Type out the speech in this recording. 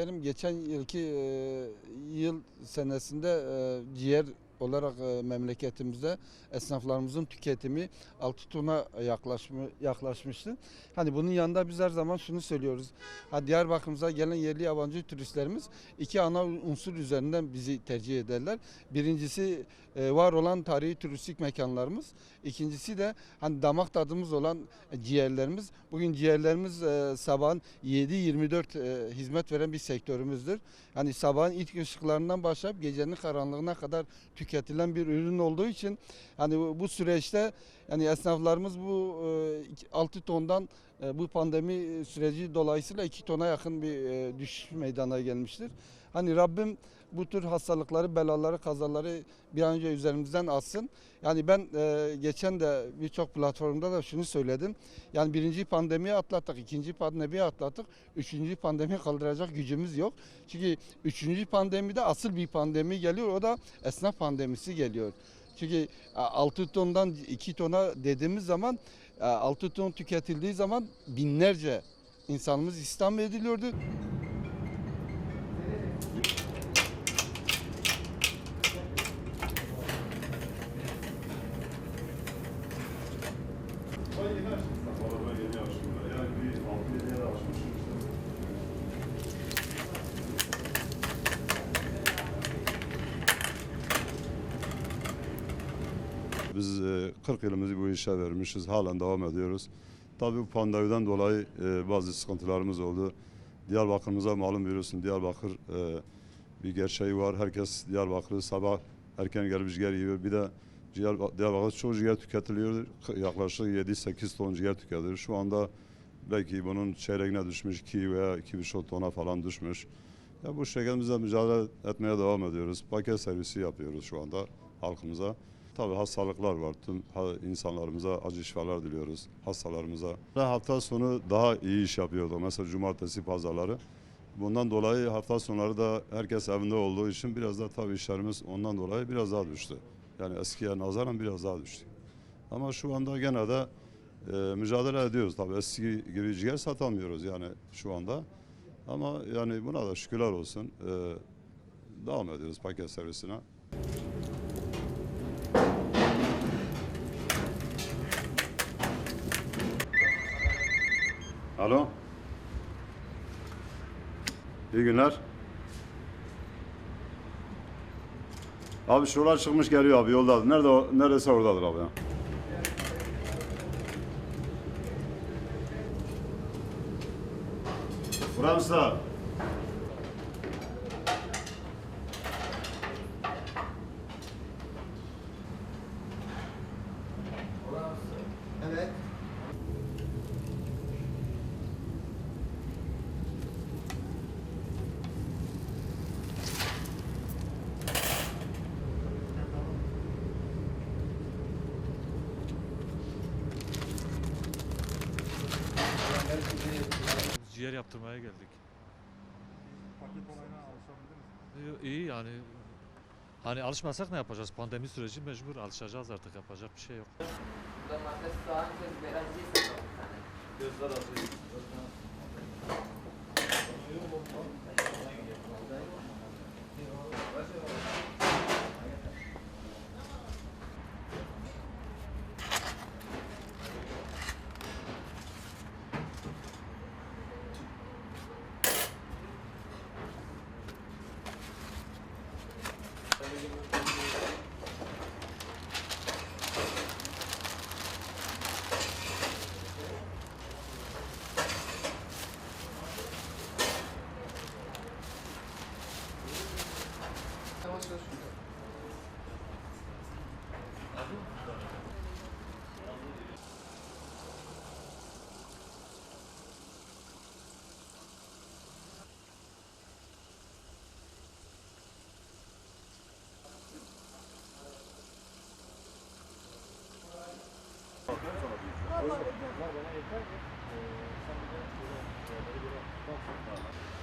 isterim. Geçen yılki e, yıl senesinde e, ciğer olarak e, memleketimizde esnaflarımızın tüketimi 6 tona yaklaşmış, yaklaşmıştı. Hani bunun yanında biz her zaman şunu söylüyoruz. Ha, Diyarbakır'ımıza gelen yerli yabancı turistlerimiz iki ana unsur üzerinden bizi tercih ederler. Birincisi e, var olan tarihi turistik mekanlarımız. İkincisi de hani damak tadımız olan ciğerlerimiz. Bugün ciğerlerimiz e, sabahın 7-24 e, hizmet veren bir sektörümüzdür. Hani sabahın ilk ışıklarından başlayıp gecenin karanlığına kadar tüketilen bir ürün olduğu için hani bu süreçte yani esnaflarımız bu 6 tondan e, bu pandemi süreci dolayısıyla 2 tona yakın bir e, düşüş meydana gelmiştir. Hani Rabbim bu tür hastalıkları, belaları, kazaları bir an önce üzerimizden alsın. Yani ben e, geçen de birçok platformda da şunu söyledim. Yani birinci pandemiyi atlattık, ikinci pandemiyi atlattık, üçüncü pandemiyi kaldıracak gücümüz yok. Çünkü üçüncü pandemide asıl bir pandemi geliyor, o da esnaf pandemisi geliyor. Çünkü 6 tondan 2 tona dediğimiz zaman 6 ton tüketildiği zaman binlerce insanımız istihdam ediliyordu. Biz e, 40 yılımızı bu işe vermişiz. Halen devam ediyoruz. Tabii bu pandemiden dolayı e, bazı sıkıntılarımız oldu. Diyarbakır'ımıza malum biliyorsun Diyarbakır e, bir gerçeği var. Herkes Diyarbakır'ı sabah erken gelip ciğer yiyor. Bir de Diyarbakır'da çok ciğer tüketiliyor. Yaklaşık 7-8 ton ciğer tüketilir. Şu anda belki bunun çeyreğine düşmüş 2 veya 2,5 tona falan düşmüş. Ya bu şekilde mücadele etmeye devam ediyoruz. Paket servisi yapıyoruz şu anda halkımıza. Tabii hastalıklar var. Tüm insanlarımıza acı şifalar diliyoruz hastalarımıza. Hafta sonu daha iyi iş yapıyorduk. Mesela cumartesi pazarları. Bundan dolayı hafta sonları da herkes evinde olduğu için biraz da tabii işlerimiz ondan dolayı biraz daha düştü. Yani eskiye nazaran biraz daha düştü. Ama şu anda gene de e, mücadele ediyoruz. Tabii eski gibi ciğer satamıyoruz yani şu anda. Ama yani buna da şükürler olsun. E, devam ediyoruz paket servisine. Alo. İyi günler. Abi şuralar çıkmış geliyor abi yolda. Nerede o? Neresi oradadır abi ya? Fransa. ciğer yaptırmaya geldik. Paket olayına alışabildiniz mi? İyi yani. Hani alışmasak ne yapacağız? Pandemi süreci mecbur alışacağız artık yapacak bir şey yok. Domates, soğan, gözler alıyor. Var bana yeter ki e, sen bir de böyle böyle bir bak.